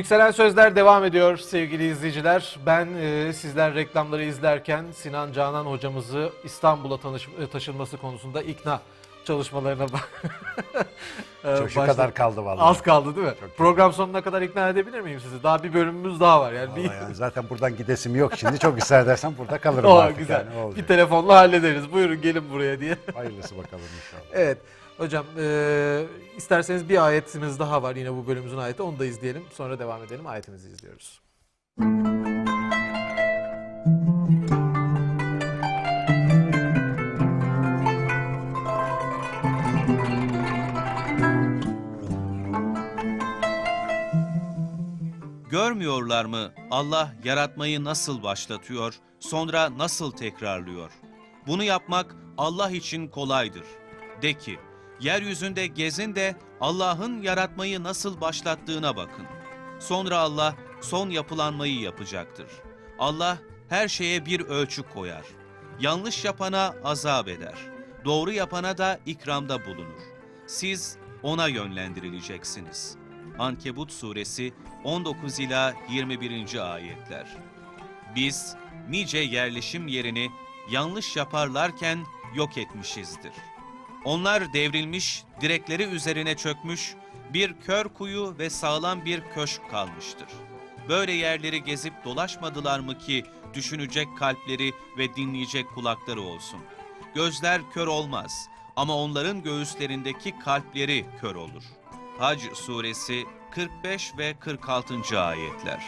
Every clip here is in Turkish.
Yükselen Sözler devam ediyor sevgili izleyiciler. Ben e, sizler reklamları izlerken Sinan Canan hocamızı İstanbul'a e, taşınması konusunda ikna çalışmalarına bak. E, Çok şu kadar kaldı vallahi. Az kaldı değil mi? Çok Program sonuna kadar ikna edebilir miyim sizi? Daha bir bölümümüz daha var. Yani bir... Yani zaten buradan gidesim yok. Şimdi çok ısrar edersen burada kalırım artık. güzel. Yani, olacak. bir telefonla hallederiz. Buyurun gelin buraya diye. Hayırlısı bakalım inşallah. Evet. Hocam e, isterseniz bir ayetimiz daha var yine bu bölümümüzün ayeti. Onu da izleyelim. Sonra devam edelim. Ayetimizi izliyoruz. Görmüyorlar mı Allah yaratmayı nasıl başlatıyor, sonra nasıl tekrarlıyor? Bunu yapmak Allah için kolaydır. De ki, yeryüzünde gezin de Allah'ın yaratmayı nasıl başlattığına bakın. Sonra Allah son yapılanmayı yapacaktır. Allah her şeye bir ölçü koyar. Yanlış yapana azap eder. Doğru yapana da ikramda bulunur. Siz ona yönlendirileceksiniz. Ankebut suresi 19 ila 21. ayetler. Biz nice yerleşim yerini yanlış yaparlarken yok etmişizdir. Onlar devrilmiş, direkleri üzerine çökmüş, bir kör kuyu ve sağlam bir köşk kalmıştır. Böyle yerleri gezip dolaşmadılar mı ki düşünecek kalpleri ve dinleyecek kulakları olsun. Gözler kör olmaz ama onların göğüslerindeki kalpleri kör olur. Hac suresi 45 ve 46. ayetler.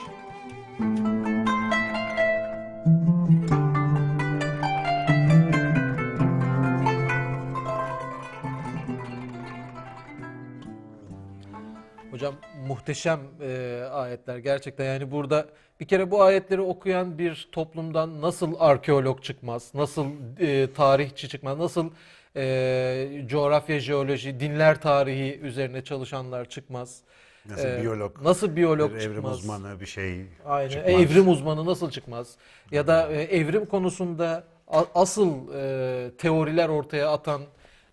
Hocam muhteşem e, ayetler gerçekten yani burada bir kere bu ayetleri okuyan bir toplumdan nasıl arkeolog çıkmaz, nasıl e, tarihçi çıkmaz, nasıl e, coğrafya, jeoloji, dinler tarihi üzerine çalışanlar çıkmaz. Nasıl E, biyolog, Nasıl biyolog bir evrim çıkmaz. uzmanı bir şey Aynen. çıkmaz. Evrim uzmanı nasıl çıkmaz? Ya da e, evrim konusunda asıl e, teoriler ortaya atan e,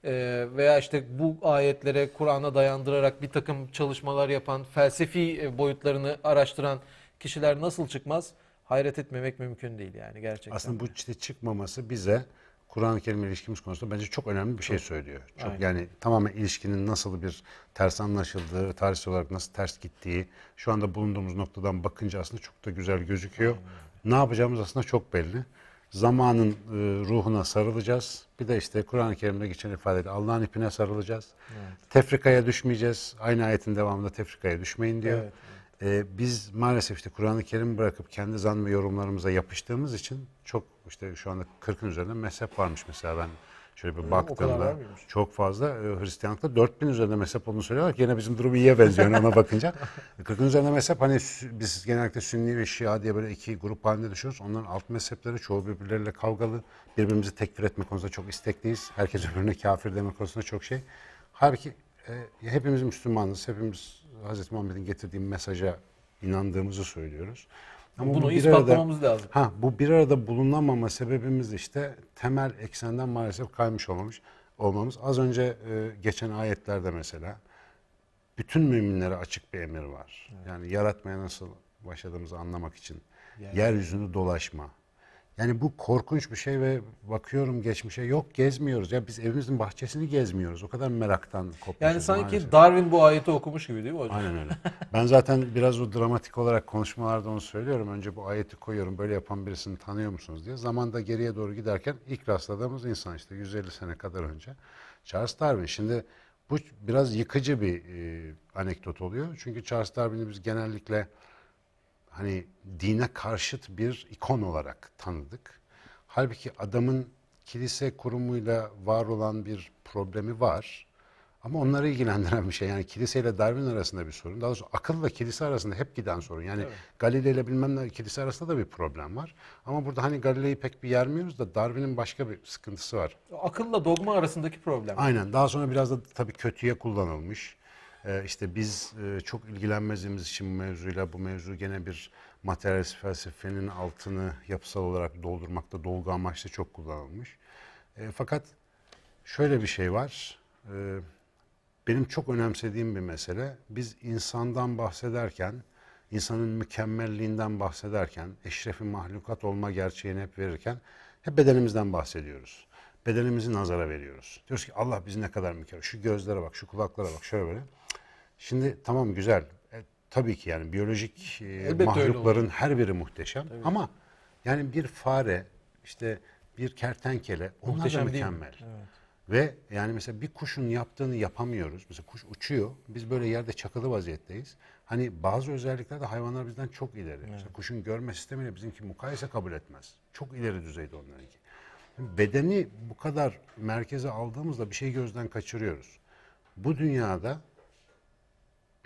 veya işte bu ayetlere Kur'an'a dayandırarak bir takım çalışmalar yapan, felsefi e, boyutlarını araştıran kişiler nasıl çıkmaz? Hayret etmemek mümkün değil yani gerçekten. Aslında bu işte çıkmaması bize Kur'an-ı Kerim ilişkimiz konusunda bence çok önemli bir şey söylüyor. Çok Aynen. yani tamamen ilişkinin nasıl bir ters anlaşıldığı, tarihsel olarak nasıl ters gittiği, şu anda bulunduğumuz noktadan bakınca aslında çok da güzel gözüküyor. Ne yapacağımız aslında çok belli. Zamanın e, ruhuna sarılacağız. Bir de işte Kur'an-ı Kerim'de geçen ifadeyle Allah'ın ipine sarılacağız. Tefrikaya düşmeyeceğiz. Aynı ayetin devamında tefrikaya düşmeyin diyor. Evet, Ee, biz maalesef işte Kur'an-ı Kerim bırakıp kendi zan ve yorumlarımıza yapıştığımız için çok işte şu anda 40'ın üzerinde mezhep varmış mesela ben şöyle bir mıymış? çok fazla e, Hristiyanlıkta 4000 üzerinde mezhep olduğunu söylüyorlar ki yine bizim durum iyiye benziyor ona bakınca. 40'ın üzerinde mezhep hani biz genellikle Sünni ve Şia diye böyle iki grup halinde düşüyoruz. Onların alt mezhepleri çoğu birbirleriyle kavgalı. Birbirimizi tekfir etme konusunda çok istekliyiz. Herkes öbürüne kafir deme konusunda çok şey. Halbuki e, hepimiz Müslümanız. Hepimiz Hz. Muhammed'in getirdiği mesaja inandığımızı söylüyoruz. Ama Bunu bu bir ispatlamamız lazım. Ha bu bir arada bulunamama sebebimiz işte temel eksenden maalesef kaymış olmamış olmamız. Az önce e, geçen ayetlerde mesela bütün müminlere açık bir emir var. Yani yaratmaya nasıl başladığımızı anlamak için yeryüzünü dolaşma. Yani bu korkunç bir şey ve bakıyorum geçmişe yok gezmiyoruz. Ya biz evimizin bahçesini gezmiyoruz. O kadar meraktan kopmuşuz Yani sanki maalesef. Darwin bu ayeti okumuş gibi değil mi hocam? Aynen öyle. Ben zaten biraz o dramatik olarak konuşmalarda onu söylüyorum. Önce bu ayeti koyuyorum. Böyle yapan birisini tanıyor musunuz diye. Zamanda geriye doğru giderken ilk rastladığımız insan işte 150 sene kadar önce. Charles Darwin. Şimdi bu biraz yıkıcı bir e, anekdot oluyor. Çünkü Charles Darwin'i biz genellikle hani dine karşıt bir ikon olarak tanıdık. Halbuki adamın kilise kurumuyla var olan bir problemi var. Ama onları ilgilendiren bir şey. Yani kiliseyle Darwin arasında bir sorun. Daha doğrusu akılla kilise arasında hep giden sorun. Yani Galileo ile bilmem ne kilise arasında da bir problem var. Ama burada hani Galileo'yu pek bir yermiyoruz da Darwin'in başka bir sıkıntısı var. Akılla dogma arasındaki problem. Aynen. Daha sonra biraz da tabii kötüye kullanılmış. Ee, işte biz e, çok ilgilenmediğimiz için bu mevzuyla bu mevzu gene bir materyalist felsefenin altını yapısal olarak doldurmakta dolgu amaçlı çok kullanılmış. E, fakat şöyle bir şey var. E, benim çok önemsediğim bir mesele. Biz insandan bahsederken insanın mükemmelliğinden bahsederken, eşrefi mahlukat olma gerçeğini hep verirken hep bedenimizden bahsediyoruz. Bedenimizi nazara veriyoruz. Diyoruz ki Allah bizi ne kadar mükemmel. Şu gözlere bak, şu kulaklara bak, şöyle böyle. Şimdi tamam güzel. E, tabii ki yani biyolojik e, mahlukların her biri muhteşem. Ama yani bir fare, işte bir kertenkele onlar Muhteşem da değil mi? mükemmel. Ve yani mesela bir kuşun yaptığını yapamıyoruz. Mesela kuş uçuyor. Biz böyle yerde çakılı vaziyetteyiz. Hani bazı özelliklerde hayvanlar bizden çok ileri. Mesela kuşun görme sistemiyle bizimki mukayese kabul etmez. Çok ileri düzeyde onlarınki. Bedeni bu kadar merkeze aldığımızda bir şey gözden kaçırıyoruz. Bu dünyada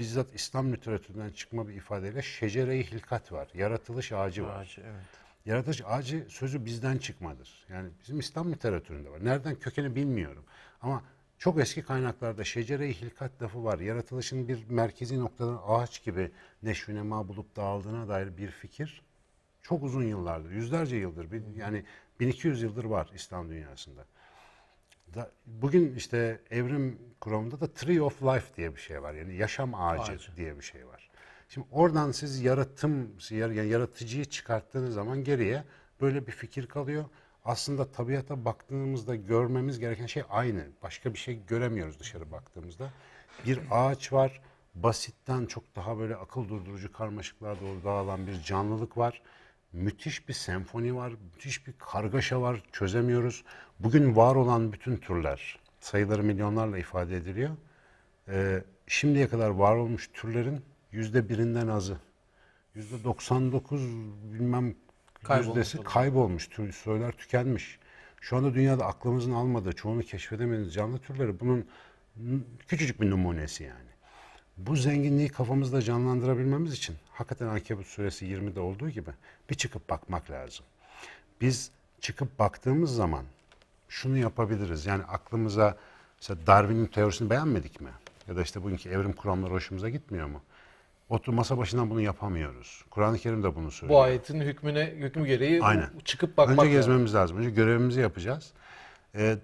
bizzat İslam literatüründen çıkma bir ifadeyle şecere-i hilkat var. Yaratılış ağacı var. Ağacı, evet. Yaratılış ağacı sözü bizden çıkmadır. Yani bizim İslam literatüründe var. Nereden kökeni bilmiyorum. Ama çok eski kaynaklarda şecere-i hilkat lafı var. Yaratılışın bir merkezi noktadan ağaç gibi neşvinema bulup dağıldığına dair bir fikir çok uzun yıllardır, yüzlerce yıldır, yani 1200 yıldır var İslam dünyasında. Da, bugün işte evrim kuramında da Tree of Life diye bir şey var. Yani yaşam ağacı, Ağacı. diye bir şey var. Şimdi oradan siz yaratım, yani yaratıcıyı çıkarttığınız zaman geriye böyle bir fikir kalıyor. Aslında tabiata baktığımızda görmemiz gereken şey aynı. Başka bir şey göremiyoruz dışarı baktığımızda. Bir ağaç var. Basitten çok daha böyle akıl durdurucu karmaşıklığa doğru dağılan bir canlılık var. Müthiş bir senfoni var, müthiş bir kargaşa var, çözemiyoruz. Bugün var olan bütün türler, sayıları milyonlarla ifade ediliyor. Ee, şimdiye kadar var olmuş türlerin yüzde birinden azı. Yüzde 99 bilmem Kaybolmuş yüzdesi olan. kaybolmuş, tür, soylar tükenmiş. Şu anda dünyada aklımızın almadığı, çoğunu keşfedemediğimiz canlı türleri bunun küçücük bir numunesi yani. Bu zenginliği kafamızda canlandırabilmemiz için hakikaten Ankebut suresi 20'de olduğu gibi bir çıkıp bakmak lazım. Biz çıkıp baktığımız zaman şunu yapabiliriz. Yani aklımıza mesela Darwin'in teorisini beğenmedik mi? Ya da işte bugünkü evrim kuramları hoşumuza gitmiyor mu? Otur masa başından bunu yapamıyoruz. Kur'an-ı Kerim de bunu söylüyor. Bu ayetin hükmüne hükmü gereği Aynen. çıkıp bakmak Önce gezmemiz lazım. Önce görevimizi yapacağız. Ee,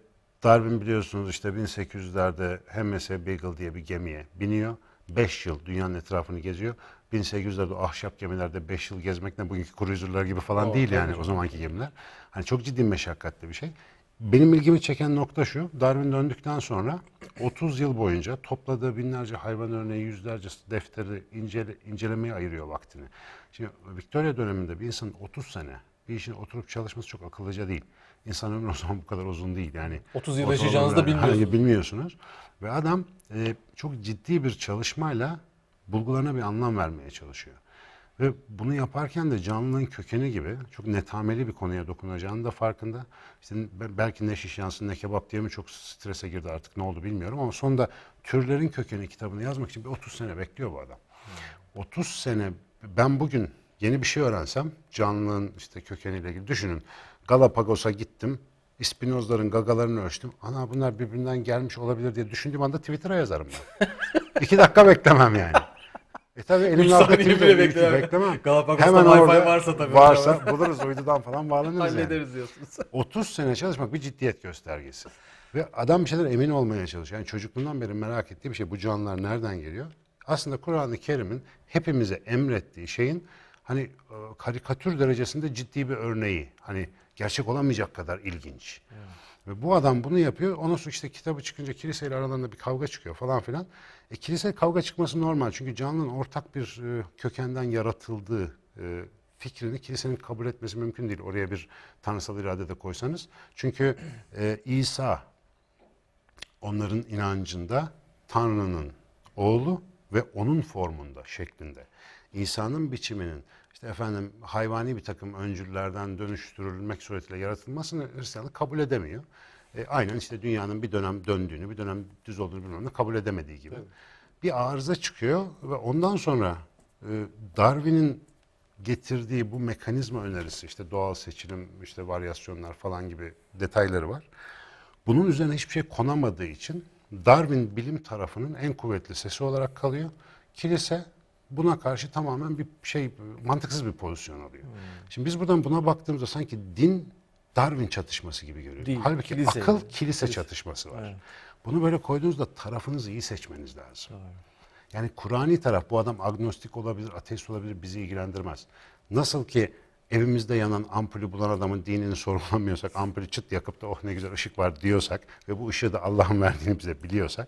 Darwin biliyorsunuz işte 1800'lerde Hemmese Beagle diye bir gemiye biniyor. 5 yıl dünyanın etrafını geziyor. 1800'lerde o ahşap gemilerde 5 yıl gezmek ne bugünkü cruiser'lar gibi falan Oo, değil yani o zamanki gemiler. Hani çok ciddi meşakkatli bir şey. Benim ilgimi çeken nokta şu. Darwin döndükten sonra 30 yıl boyunca topladığı binlerce hayvan örneği, yüzlerce defteri incele, incelemeye ayırıyor vaktini. Şimdi Victoria döneminde bir insanın 30 sene bir işin oturup çalışması çok akıllıca değil. İnsan ömrü o zaman bu kadar uzun değil. Yani 30 yıl yaşayacağınızı da bilmiyorsunuz. Hayır, bilmiyorsunuz. Ve adam e, çok ciddi bir çalışmayla bulgularına bir anlam vermeye çalışıyor. Ve bunu yaparken de canlılığın kökeni gibi çok netameli bir konuya dokunacağını da farkında. İşte be- belki ne şiş yansın ne kebap diye mi çok strese girdi artık ne oldu bilmiyorum ama sonunda türlerin kökeni kitabını yazmak için bir 30 sene bekliyor bu adam. 30 sene ben bugün yeni bir şey öğrensem canlılığın işte kökeniyle ilgili düşünün. Galapagos'a gittim. İspinozların gagalarını ölçtüm. Ana bunlar birbirinden gelmiş olabilir diye düşündüğüm anda Twitter'a yazarım ben. İki dakika beklemem yani. E tabi altta saniye bile beklemem. beklemem. Galapagos'ta Hemen Wi-Fi orada varsa tabii. Varsa buluruz uydudan falan bağlanırız yani. Hallederiz diyorsunuz. 30 sene çalışmak bir ciddiyet göstergesi. Ve adam bir şeyler emin olmaya çalışıyor. Yani çocukluğundan beri merak ettiği bir şey bu canlılar nereden geliyor? Aslında Kur'an-ı Kerim'in hepimize emrettiği şeyin hani e, karikatür derecesinde ciddi bir örneği. Hani gerçek olamayacak kadar ilginç. Ve bu adam bunu yapıyor. Ondan sonra işte kitabı çıkınca kiliseyle aralarında bir kavga çıkıyor falan filan. E, kilise kavga çıkması normal. Çünkü canlının ortak bir e, kökenden yaratıldığı e, fikrini kilisenin kabul etmesi mümkün değil. Oraya bir tanrısal irade de koysanız. Çünkü e, İsa onların inancında Tanrı'nın oğlu ve onun formunda, şeklinde. İsa'nın biçiminin işte efendim hayvani bir takım öncüllerden dönüştürülmek suretiyle yaratılmasını Hristiyanlık kabul edemiyor. E, aynen işte dünyanın bir dönem döndüğünü, bir dönem düz olduğunu bilmem ne kabul edemediği gibi. Bir arıza çıkıyor ve ondan sonra e, Darwin'in getirdiği bu mekanizma önerisi işte doğal seçilim, işte varyasyonlar falan gibi detayları var. Bunun üzerine hiçbir şey konamadığı için Darwin bilim tarafının en kuvvetli sesi olarak kalıyor. Kilise buna karşı tamamen bir şey mantıksız bir pozisyon alıyor. Şimdi biz buradan buna baktığımızda sanki din Darwin çatışması gibi görüyoruz. Değil, Halbuki kilise. akıl kilise çatışması var. Evet. Bunu böyle koyduğunuzda tarafınızı iyi seçmeniz lazım. Yani Kur'ani taraf bu adam agnostik olabilir, ateist olabilir bizi ilgilendirmez. Nasıl ki evimizde yanan ampulü bulan adamın dinini sorgulamıyorsak, ampulü çıt yakıp da oh ne güzel ışık var diyorsak ve bu ışığı da Allah'ın verdiğini bize biliyorsak,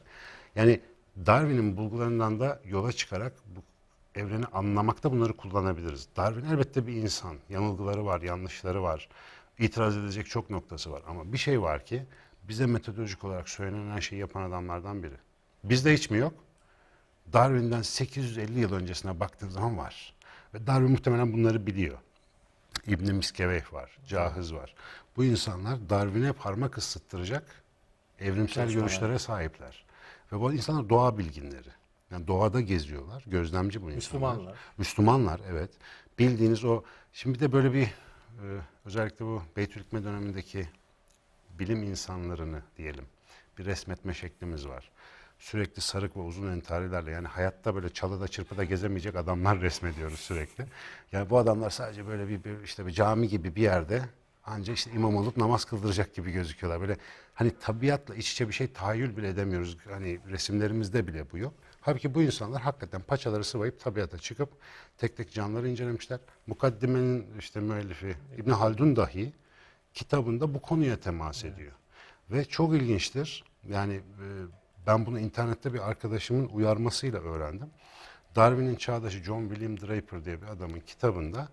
yani Darwin'in bulgularından da yola çıkarak bu evreni anlamakta bunları kullanabiliriz. Darwin elbette bir insan, yanılgıları var, yanlışları var, itiraz edecek çok noktası var. Ama bir şey var ki bize metodolojik olarak söylenen şeyi yapan adamlardan biri. Bizde hiç mi yok? Darwin'den 850 yıl öncesine baktığın zaman var. Ve Darwin muhtemelen bunları biliyor. İbn Miskeveh var, Cahiz var. Bu insanlar Darwin'e parmak ısıttıracak evrimsel görüşlere sahipler. Ve bu insanlar doğa bilginleri. Yani doğada geziyorlar. Gözlemci bu insanlar. Müslümanlar. Müslümanlar evet. Bildiğiniz o şimdi de böyle bir e, özellikle bu Beytülhikme dönemindeki bilim insanlarını diyelim bir resmetme şeklimiz var. Sürekli sarık ve uzun entarilerle yani hayatta böyle çalıda çırpıda gezemeyecek adamlar resmediyoruz sürekli. Yani bu adamlar sadece böyle bir, bir işte bir cami gibi bir yerde ancak işte imam olup namaz kıldıracak gibi gözüküyorlar. Böyle hani tabiatla iç içe bir şey tahayyül bile edemiyoruz. Hani resimlerimizde bile bu yok. Halbuki bu insanlar hakikaten paçaları sıvayıp tabiata çıkıp tek tek canlıları incelemişler. Mukaddimenin işte müellifi İbn Haldun dahi kitabında bu konuya temas ediyor. Ve çok ilginçtir. Yani e, ben bunu internette bir arkadaşımın uyarmasıyla öğrendim. Darwin'in çağdaşı John William Draper diye bir adamın kitabında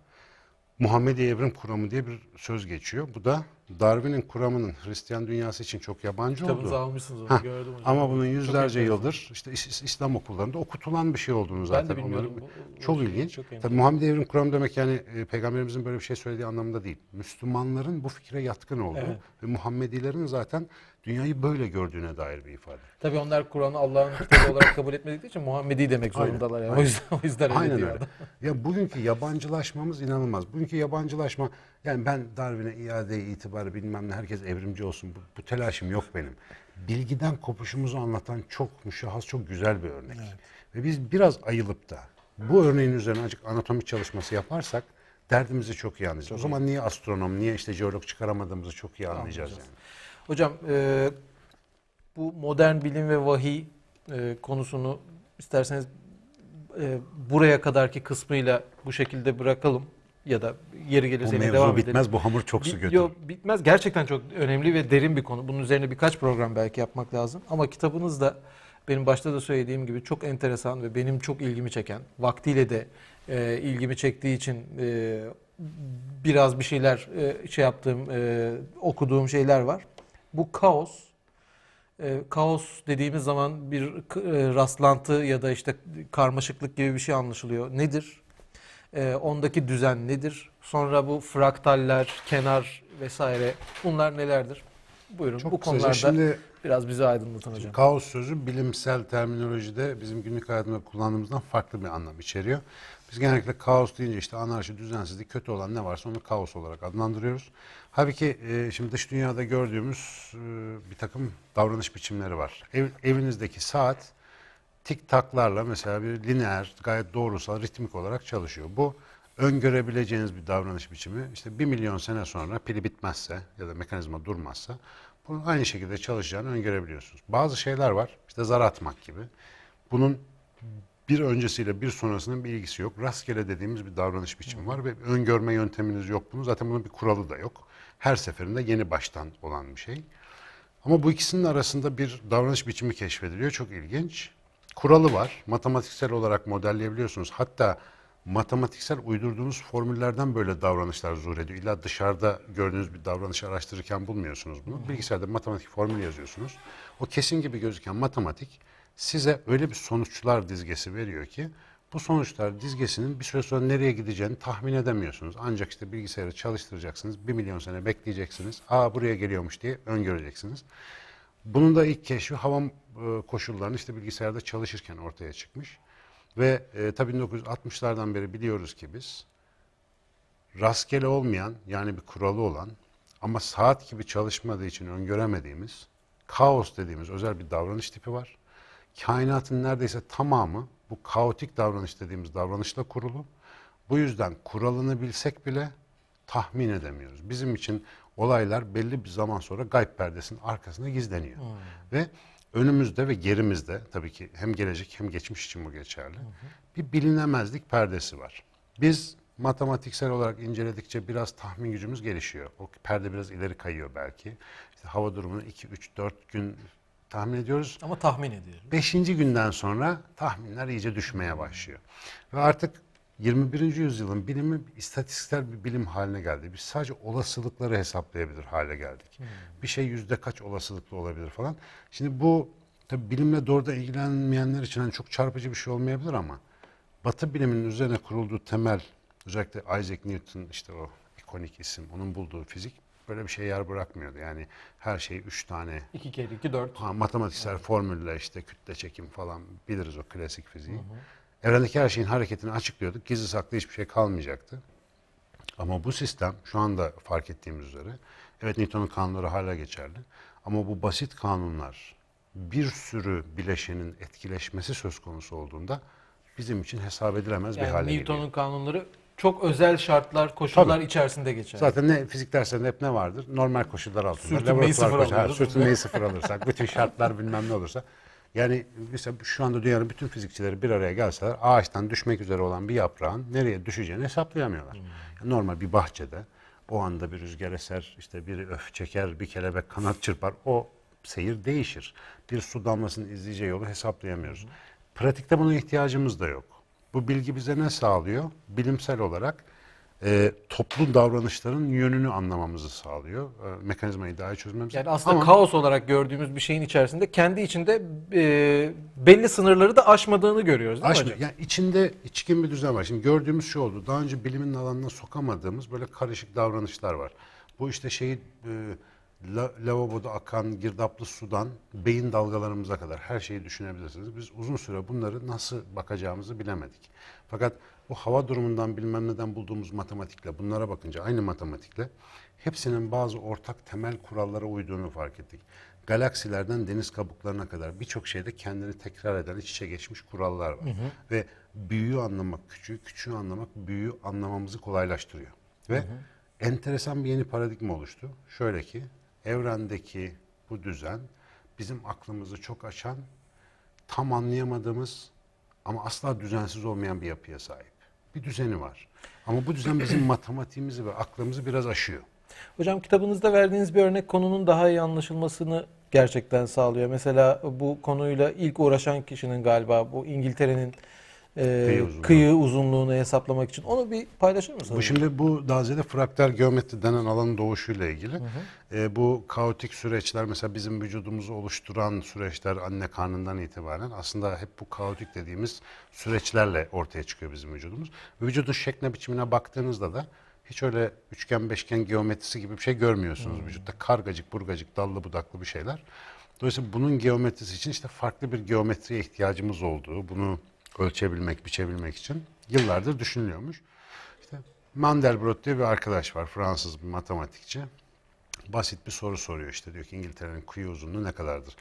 Muhammedi Evrim Kuramı diye bir söz geçiyor. Bu da Darwin'in kuramının Hristiyan dünyası için çok yabancı Kitabınızı olduğu. almışsınız onu Heh, gördüm hocam. Ama bunun yüzlerce yıldır işte İs- İslam okullarında okutulan bir şey olduğunu zaten. Ben de bilmiyordum. onların- bu- bu çok şeyi. ilginç. Çok Tabii. Muhammed Evrim Kuramı demek yani e, peygamberimizin böyle bir şey söylediği anlamında değil. Müslümanların bu fikre yatkın olduğu Evet. ve Muhammedilerin zaten dünyayı böyle gördüğüne dair bir ifade. Tabii onlar Kur'an'ı Allah'ın kitabı olarak kabul etmedikleri için Muhammedi demek Aynen, zorundalar. Yani. O aynen. yüzden, o yüzden öyle Aynen diyor öyle. adam. Ya bugünkü yabancılaşmamız inanılmaz. Bugünkü yabancılaşma yani ben Darwin'e iade itibarı bilmem ne herkes evrimci olsun. Bu, bu telaşım yok benim. Bilgiden kopuşumuzu anlatan çok müşahhas, çok güzel bir örnek. Ve biz biraz ayılıp da bu örneğin üzerine azıcık anatomik çalışması yaparsak derdimizi çok iyi anlayacağız. o zaman niye astronom, niye işte jeolog çıkaramadığımızı çok iyi anlayacağız yani. Hocam e, bu modern bilim ve vahiy e, konusunu isterseniz e, buraya kadarki kısmıyla bu şekilde bırakalım ya da yeri gelirse Bu yine mevzu devam bitmez, edelim. bu hamur çok su götürür. Yok bitmez. Gerçekten çok önemli ve derin bir konu. Bunun üzerine birkaç program belki yapmak lazım. Ama kitabınız da benim başta da söylediğim gibi çok enteresan ve benim çok ilgimi çeken, vaktiyle de e, ilgimi çektiği için e, biraz bir şeyler e, şey yaptığım, e, okuduğum şeyler var. Bu kaos, e, kaos dediğimiz zaman bir e, rastlantı ya da işte karmaşıklık gibi bir şey anlaşılıyor. Nedir? E, ondaki düzen nedir? Sonra bu fraktaller, kenar vesaire bunlar nelerdir? Buyurun Çok bu kısaca konularda şimdi biraz bizi aydınlatın hocam. Kaos sözü bilimsel terminolojide bizim günlük hayatımızda kullandığımızdan farklı bir anlam içeriyor. Biz genellikle kaos deyince işte anarşi, düzensizlik, kötü olan ne varsa onu kaos olarak adlandırıyoruz. Halbuki e, şimdi dış dünyada gördüğümüz e, bir takım davranış biçimleri var. Ev, evinizdeki saat tik taklarla mesela bir lineer, gayet doğrusal, ritmik olarak çalışıyor. Bu öngörebileceğiniz bir davranış biçimi. İşte bir milyon sene sonra pili bitmezse ya da mekanizma durmazsa bunun aynı şekilde çalışacağını öngörebiliyorsunuz. Bazı şeyler var, işte zar atmak gibi. Bunun bir öncesiyle bir sonrasının bir ilgisi yok. Rastgele dediğimiz bir davranış biçimi var ve öngörme yönteminiz yok bunun. Zaten bunun bir kuralı da yok. Her seferinde yeni baştan olan bir şey. Ama bu ikisinin arasında bir davranış biçimi keşfediliyor. Çok ilginç. Kuralı var. Matematiksel olarak modelleyebiliyorsunuz. Hatta matematiksel uydurduğunuz formüllerden böyle davranışlar zuhur ediyor. İlla dışarıda gördüğünüz bir davranışı araştırırken bulmuyorsunuz bunu. Bilgisayarda matematik formül yazıyorsunuz. O kesin gibi gözüken matematik size öyle bir sonuçlar dizgesi veriyor ki bu sonuçlar dizgesinin bir süre sonra nereye gideceğini tahmin edemiyorsunuz. Ancak işte bilgisayarı çalıştıracaksınız. Bir milyon sene bekleyeceksiniz. Aa buraya geliyormuş diye öngöreceksiniz. Bunun da ilk keşfi hava e, koşullarını işte bilgisayarda çalışırken ortaya çıkmış. Ve e, tabii 1960'lardan beri biliyoruz ki biz rastgele olmayan yani bir kuralı olan ama saat gibi çalışmadığı için öngöremediğimiz kaos dediğimiz özel bir davranış tipi var. Kainatın neredeyse tamamı bu kaotik davranış dediğimiz davranışla kurulu. Bu yüzden kuralını bilsek bile tahmin edemiyoruz. Bizim için olaylar belli bir zaman sonra gayb perdesinin arkasında gizleniyor. Ve önümüzde ve gerimizde tabii ki hem gelecek hem geçmiş için bu geçerli. Bir bilinemezlik perdesi var. Biz matematiksel olarak inceledikçe biraz tahmin gücümüz gelişiyor. O perde biraz ileri kayıyor belki. İşte hava durumunu 2 3 4 gün tahmin ediyoruz. Ama tahmin ediyorum. Beşinci günden sonra tahminler iyice düşmeye başlıyor. Ve artık 21. yüzyılın bilimi istatistiksel bir bilim haline geldi. Biz sadece olasılıkları hesaplayabilir hale geldik. Bir şey yüzde kaç olasılıklı olabilir falan. Şimdi bu tabii bilimle doğrudan ilgilenmeyenler için hani çok çarpıcı bir şey olmayabilir ama Batı biliminin üzerine kurulduğu temel özellikle Isaac Newton işte o ikonik isim onun bulduğu fizik böyle bir şey yer bırakmıyordu. Yani her şey üç tane 2 kere 2 4. Ha, matematiksel formülle işte kütle çekim falan biliriz o klasik fiziği. Evrendeki her şeyin hareketini açıklıyorduk. Gizli saklı hiçbir şey kalmayacaktı. Ama bu sistem şu anda fark ettiğimiz üzere evet Newton'un kanunları hala geçerli. Ama bu basit kanunlar bir sürü bileşenin etkileşmesi söz konusu olduğunda bizim için hesap edilemez bir hale Yani geliyor. Newton'un kanunları çok özel şartlar, koşullar Tabii. içerisinde geçer. Zaten ne fizik derslerinde hep ne vardır? Normal koşullar altında. Sürtünmeyi sıfır alıyoruz. Sürtünmeyi sıfır alırsak, bütün şartlar bilmem ne olursa. Yani mesela şu anda dünyanın bütün fizikçileri bir araya gelseler ağaçtan düşmek üzere olan bir yaprağın nereye düşeceğini hesaplayamıyorlar. Hmm. Normal bir bahçede o anda bir rüzgar eser, işte biri öf çeker, bir kelebek kanat çırpar. O seyir değişir. Bir su damlasının izleyeceği yolu hesaplayamıyoruz. Pratikte buna ihtiyacımız da yok. Bu bilgi bize ne sağlıyor? Bilimsel olarak e, toplu davranışların yönünü anlamamızı sağlıyor. E, mekanizmayı daha iyi çözmemizi. Yani aslında Ama kaos olarak gördüğümüz bir şeyin içerisinde kendi içinde e, belli sınırları da aşmadığını görüyoruz değil mi aşmıyor. hocam? Yani içinde içkin bir düzen var. Şimdi gördüğümüz şu oldu. Daha önce bilimin alanına sokamadığımız böyle karışık davranışlar var. Bu işte şeyi e, la- lavaboda akan girdaplı sudan beyin dalgalarımıza kadar her şeyi düşünebilirsiniz. Biz uzun süre bunları nasıl bakacağımızı bilemedik. Fakat bu hava durumundan bilmem neden bulduğumuz matematikle bunlara bakınca aynı matematikle hepsinin bazı ortak temel kurallara uyduğunu fark ettik. Galaksilerden deniz kabuklarına kadar birçok şeyde kendini tekrar eden iç içe geçmiş kurallar var. Ve büyüyü anlamak küçüğü, küçüğü anlamak büyüyü anlamamızı kolaylaştırıyor. Ve enteresan bir yeni paradigma oluştu. Şöyle ki evrendeki bu düzen bizim aklımızı çok açan, tam anlayamadığımız ama asla düzensiz olmayan bir yapıya sahip. Bir düzeni var. Ama bu düzen bizim matematiğimizi ve aklımızı biraz aşıyor. Hocam kitabınızda verdiğiniz bir örnek konunun daha iyi anlaşılmasını gerçekten sağlıyor. Mesela bu konuyla ilk uğraşan kişinin galiba bu İngiltere'nin e, Kıyı uzunluğu. kıyı uzunluğunu hesaplamak için. Onu bir paylaşır mısınız? Bu şimdi bu daha ziyade fraktal geometri denen alanın doğuşuyla ilgili. Ee, bu kaotik süreçler mesela bizim vücudumuzu oluşturan süreçler anne karnından itibaren aslında hep bu kaotik dediğimiz süreçlerle ortaya çıkıyor bizim vücudumuz. Vücudun şekline biçimine baktığınızda da hiç öyle üçgen beşgen geometrisi gibi bir şey görmüyorsunuz vücutta. Kargacık burgacık dallı budaklı bir şeyler. Dolayısıyla bunun geometrisi için işte farklı bir geometriye ihtiyacımız olduğu, bunu ölçebilmek, biçebilmek için yıllardır düşünülüyormuş. İşte Mandelbrot diye bir arkadaş var, Fransız bir matematikçi. Basit bir soru soruyor işte diyor ki İngiltere'nin kıyı uzunluğu ne kadardır?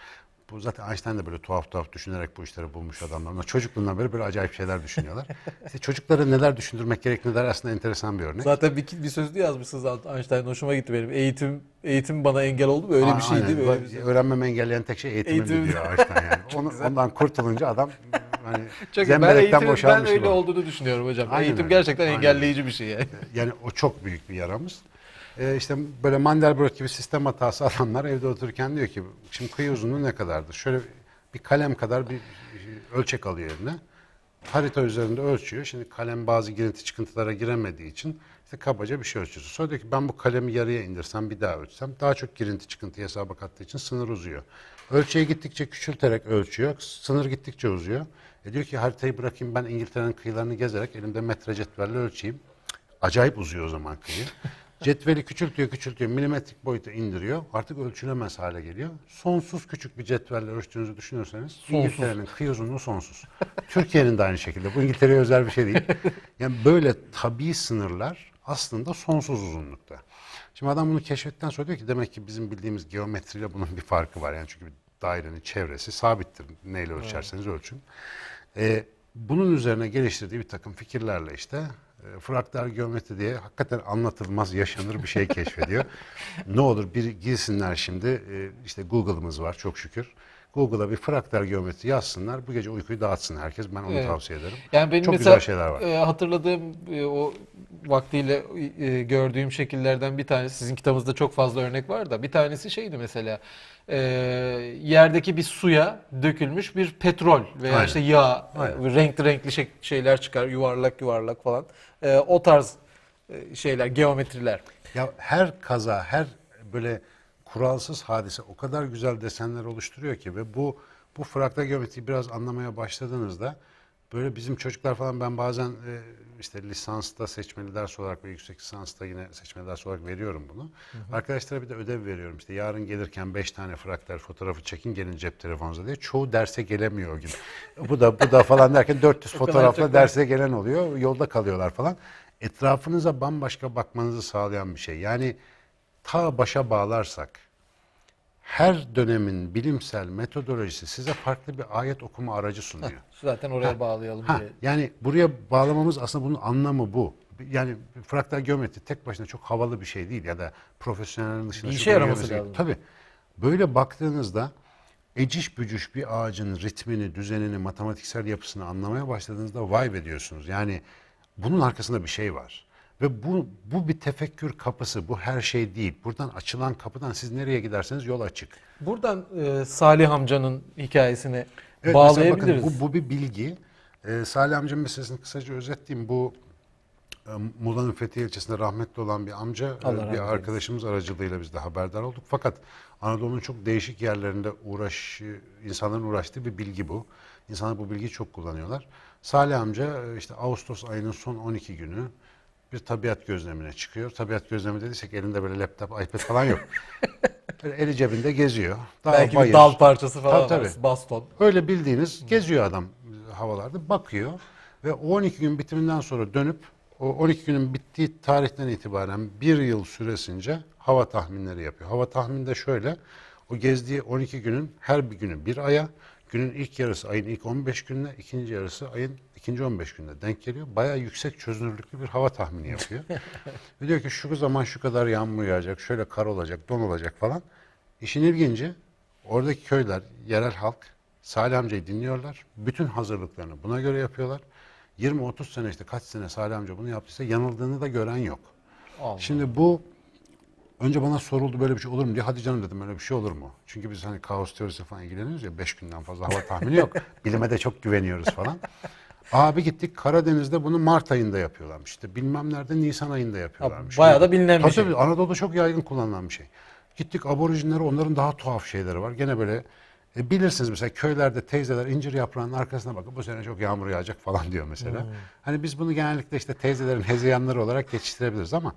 Bu zaten Einstein de böyle tuhaf tuhaf düşünerek bu işleri bulmuş adamlar. Ama çocukluğundan beri böyle acayip şeyler düşünüyorlar. işte çocuklara neler düşündürmek gerektiğine dair aslında enteresan bir örnek. Zaten bir, bir sözlü yazmışsınız Einstein. Hoşuma gitti benim. Eğitim eğitim bana engel oldu. Böyle bir şeydi. Aynen. Böyle bir şey. Öğrenmemi engelleyen tek şey eğitimim Eğitim. diyor Einstein yani. Onu, ondan kurtulunca adam hani Çok, ben eğitimin ben öyle olduğunu düşünüyorum hocam. Aynen Eğitim öyle. gerçekten Aynen. engelleyici bir şey yani. Yani o çok büyük bir yaramız. Ee, işte böyle Mandelbrot gibi sistem hatası adamlar evde otururken diyor ki şimdi kıyı uzunluğu ne kadardır? Şöyle bir kalem kadar bir ölçek alıyor eline. Harita üzerinde ölçüyor. Şimdi kalem bazı girinti çıkıntılara giremediği için işte kabaca bir şey ölçüyorsun. Sonra diyor ki ben bu kalemi yarıya indirsem bir daha ölçsem daha çok girinti çıkıntı hesaba kattığı için sınır uzuyor. Ölçeği gittikçe küçülterek ölçüyor. Sınır gittikçe uzuyor. E diyor ki haritayı bırakayım ben İngiltere'nin kıyılarını gezerek elimde metre cetvelle ölçeyim. Acayip uzuyor o zaman kıyı. Cetveli küçültüyor, küçültüyor, milimetrik boyuta indiriyor. Artık ölçülemez hale geliyor. Sonsuz küçük bir cetvelle ölçtüğünüzü düşünürseniz İngiltere'nin kıyı uzunluğu sonsuz. Türkiye'nin de aynı şekilde. Bu İngiltere'ye özel bir şey değil. Yani böyle tabii sınırlar aslında sonsuz uzunlukta. Şimdi adam bunu keşfettikten sonra diyor ki demek ki bizim bildiğimiz geometriyle bunun bir farkı var. Yani çünkü bir dairenin çevresi sabittir. Neyle ölçerseniz ölçün. Ee, bunun üzerine geliştirdiği bir takım fikirlerle işte e, fraktal geometri diye hakikaten anlatılmaz, yaşanır bir şey keşfediyor. ne olur bir girsinler şimdi, e, işte Google'ımız var çok şükür. Google'a bir fraktal geometri yazsınlar. Bu gece uykuyu dağıtsın herkes. Ben onu Evet. tavsiye ederim. Yani benim Çok mesela güzel şeyler var. e, hatırladığım e, o vaktiyle e, gördüğüm şekillerden bir tanesi sizin kitabınızda çok fazla örnek var da bir tanesi şeydi mesela e, yerdeki bir suya dökülmüş bir petrol veya Aynen. işte yağ Aynen. e, renkli renkli şek- şeyler çıkar yuvarlak yuvarlak falan E, o tarz e, şeyler geometriler. Ya her kaza, her böyle kuralsız hadise o kadar güzel desenler oluşturuyor ki ve bu bu fraktal geometriyi biraz anlamaya başladığınızda böyle bizim çocuklar falan ben bazen e, işte lisansta seçmeli ders olarak ve yüksek lisansta yine seçmeli ders olarak veriyorum bunu. Arkadaşlara bir de ödev veriyorum. İşte yarın gelirken beş tane fraktal fotoğrafı çekin gelin cep telefonunuza diye. Çoğu derse gelemiyor o gün. bu da bu da falan derken 400 O kadar fotoğrafla derse gelen oluyor. Yolda kalıyorlar falan. Etrafınıza bambaşka bakmanızı sağlayan bir şey. Yani ta başa bağlarsak her dönemin bilimsel metodolojisi size farklı bir ayet okuma aracı sunuyor. Zaten oraya bağlayalım Ha, diye. yani buraya bağlamamız aslında bunun anlamı bu. Yani fraktal geometri tek başına çok havalı bir şey değil ya da profesyonelin dışında Bir işe yaraması lazım. Tabii. Böyle baktığınızda eciş bücüş bir ağacın ritmini, düzenini, matematiksel yapısını anlamaya başladığınızda vay be diyorsunuz. Yani bunun arkasında bir şey var. Ve bu, bu bir tefekkür kapısı, bu her şey değil. Buradan açılan kapıdan siz nereye giderseniz yol açık. Buradan e, Salih amcanın hikayesini Evet, bağlayabiliriz. bakın bu, bu bir bilgi. Ee, Salih amcamın meselesini kısaca özetleyeyim. Bu e, Muğla'nın Fethiye ilçesinde rahmetli olan bir amca, e, Allah rahmet bir eylesin. arkadaşımız aracılığıyla biz de haberdar olduk. Fakat Anadolu'nun çok değişik yerlerinde uğraş, insanların uğraştığı bir bilgi bu. İnsanlar bu bilgiyi çok kullanıyorlar. Salih amca e, işte Ağustos ayının son 12 günü bir tabiat gözlemine çıkıyor. Tabiat gözlemi dediysek elinde böyle laptop, iPad falan yok. Böyle eli cebinde geziyor. Dağ, Belki bayır. bir dal parçası falan Tabii, var. tabii. Baston. Öyle bildiğiniz geziyor adam havalarda bakıyor ve o 12 gün bitiminden sonra dönüp o 12 günün bittiği tarihten itibaren bir yıl süresince hava tahminleri yapıyor. Hava tahmini de şöyle o gezdiği 12 günün her bir günü bir aya günün ilk yarısı ayın ilk 15 gününe ikinci yarısı ayın ikinci 15 gününe denk geliyor. Bayağı yüksek çözünürlüklü bir hava tahmini yapıyor. ve diyor ki şu zaman şu kadar yağmur yağacak, şöyle kar olacak, don olacak falan. İşin ilginci oradaki köyler, yerel halk Salih amcayı dinliyorlar. Bütün hazırlıklarını buna göre yapıyorlar. 20-30 sene işte kaç sene Salih amca bunu yaptıysa yanıldığını da gören yok. Allah. Şimdi bu önce bana soruldu böyle bir şey olur mu diye. Hadi canım dedim öyle bir şey olur mu? Çünkü biz hani kaos teorisi falan ilgileniyoruz ya 5 günden fazla hava tahmini yok. Bilime de çok güveniyoruz falan. Abi gittik Karadeniz'de bunu Mart ayında yapıyorlarmış. İşte bilmem nerede Nisan ayında yapıyorlarmış. bayağı da bilinen bir Tabii şey. tabii, Anadolu'da çok yaygın kullanılan bir şey. Gittik aborjinlere onların daha tuhaf şeyleri var. Gene böyle e, bilirsiniz mesela köylerde teyzeler incir yaprağının arkasına bakıp bu sene çok yağmur yağacak falan diyor mesela. Hmm. Hani biz bunu genellikle işte teyzelerin hezeyanları olarak geçiştirebiliriz ama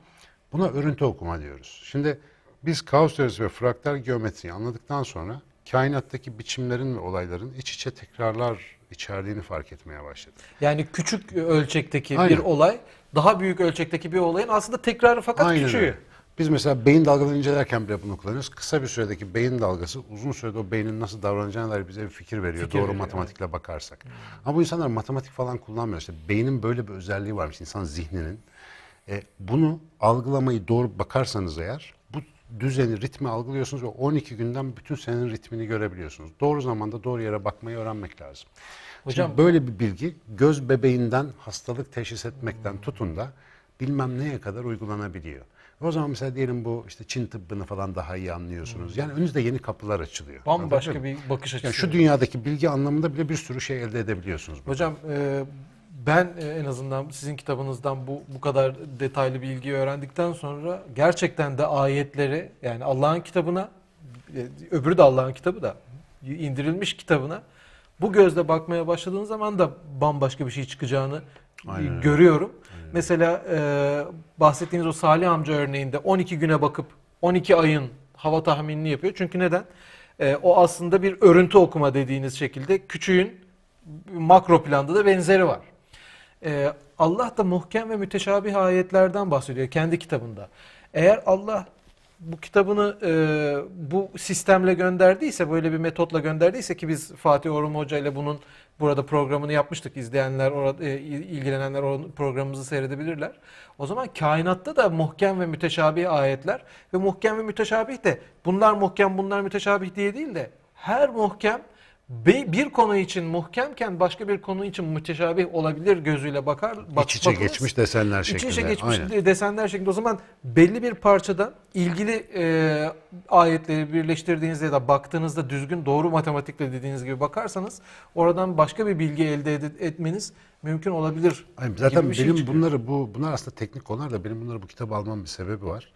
buna örüntü okuma diyoruz. Şimdi biz kaos teorisi ve fraktal geometriyi anladıktan sonra kainattaki biçimlerin ve olayların iç içe tekrarlar içerdiğini fark etmeye başladık. Yani küçük ölçekteki Aynen. bir olay daha büyük ölçekteki bir olayın aslında tekrarı fakat Aynen küçüğü. öyle. Biz mesela beyin dalgalarını incelerken bile bunu kullanıyoruz. Kısa bir süredeki beyin dalgası uzun sürede o beynin nasıl davranacağına dair bize bir fikir veriyor. Fikir doğru veriyor, matematikle bakarsak. Ama bu insanlar matematik falan kullanmıyor. İşte beynin böyle bir özelliği varmış insan zihninin. E, bunu algılamayı doğru bakarsanız eğer düzeni, ritmi algılıyorsunuz ve 12 günden bütün senenin ritmini görebiliyorsunuz. Doğru zamanda doğru yere bakmayı öğrenmek lazım. Hocam- Şimdi böyle bir bilgi göz bebeğinden hastalık teşhis etmekten tutun da bilmem neye kadar uygulanabiliyor. O zaman mesela diyelim bu işte Çin tıbbını falan daha iyi anlıyorsunuz. Yani önünüzde yeni kapılar açılıyor. Bambaşka bir bakış açısı. Yani şu dünyadaki bilgi anlamında bile bir sürü şey elde edebiliyorsunuz. burada. Hocam e, ben e, en azından sizin kitabınızdan bu bu kadar detaylı bilgiyi öğrendikten sonra gerçekten de ayetleri yani Allah'ın kitabına e, öbürü de Allah'ın kitabı da indirilmiş kitabına bu gözle bakmaya başladığın zaman da bambaşka bir şey çıkacağını e, Aynen görüyorum. Mesela e, bahsettiğiniz o Salih amca örneğinde 12 güne bakıp 12 ayın hava tahminini yapıyor. Çünkü neden? E, o aslında bir örüntü okuma dediğiniz şekilde küçüğün makro planda da benzeri var. Ee, Allah da muhkem ve müteşabih ayetlerden bahsediyor kendi kitabında. Eğer Allah bu kitabını e, bu sistemle gönderdiyse, böyle bir metotla gönderdiyse ki biz Fatih Orhun Hoca ile bunun burada programını yapmıştık. İzleyenler, orada, e, ilgilenenler programımızı seyredebilirler. O zaman kainatta da muhkem ve müteşabih ayetler ve muhkem ve müteşabih de bunlar muhkem bunlar müteşabih diye değil de her muhkem bir konu için muhkemken başka bir konu için müteşabih olabilir gözüyle bakar. bak- İç içe bakılırsa- geçmiş desenler İç şeklinde. içe geçmiş Aynen. desenler şeklinde o zaman belli bir parçada ilgili e, ayetleri birleştirdiğinizde ya da baktığınızda düzgün doğru matematikle dediğiniz gibi bakarsanız oradan başka bir bilgi elde etmeniz mümkün olabilir. Aynen, Zaten şey benim çıkıyor. bunları bu bunlar aslında teknik konular da benim bunları bu kitabı almam bir sebebi var.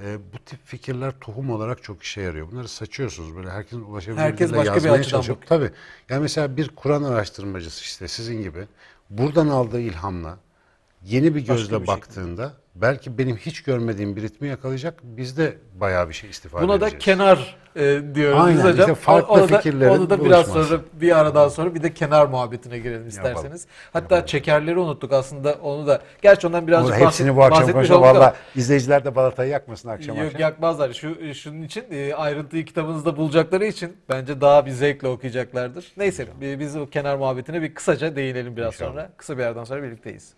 Ee, bu tip fikirler tohum olarak çok işe yarıyor. Bunları saçıyorsunuz böyle herkesin ulaşabildiği Herkes başka bir açıdan çalışıyor. Tabii. Yani mesela bir Kur'an araştırmacısı işte sizin gibi buradan aldığı ilhamla yeni bir gözle bir baktığında belki benim hiç görmediğim bir ritmi yakalayacak. Biz de bayağı bir şey istifade Buna da edeceğiz. kenar e, diyoruz Aynen, biz hocam. işte farklı onu da, fikirlerin onu da biraz buluşması. sonra bir aradan sonra bir de kenar muhabbetine girelim isterseniz. Hatta çekerleri unuttuk aslında onu da. Gerçi ondan birazcık Bunu hepsini bahset- bu akşam bahsetmiş konuşalım. olduk ama- Valla izleyiciler de balatayı yakmasın akşam Yok akşam. yakmazlar. Şu şunun için e, ayrıntıyı kitabınızda bulacakları için bence daha bir zevkle okuyacaklardır. Neyse e, biz o kenar muhabbetine bir kısaca değinelim biraz sonra. Kısa bir yerden sonra birlikteyiz.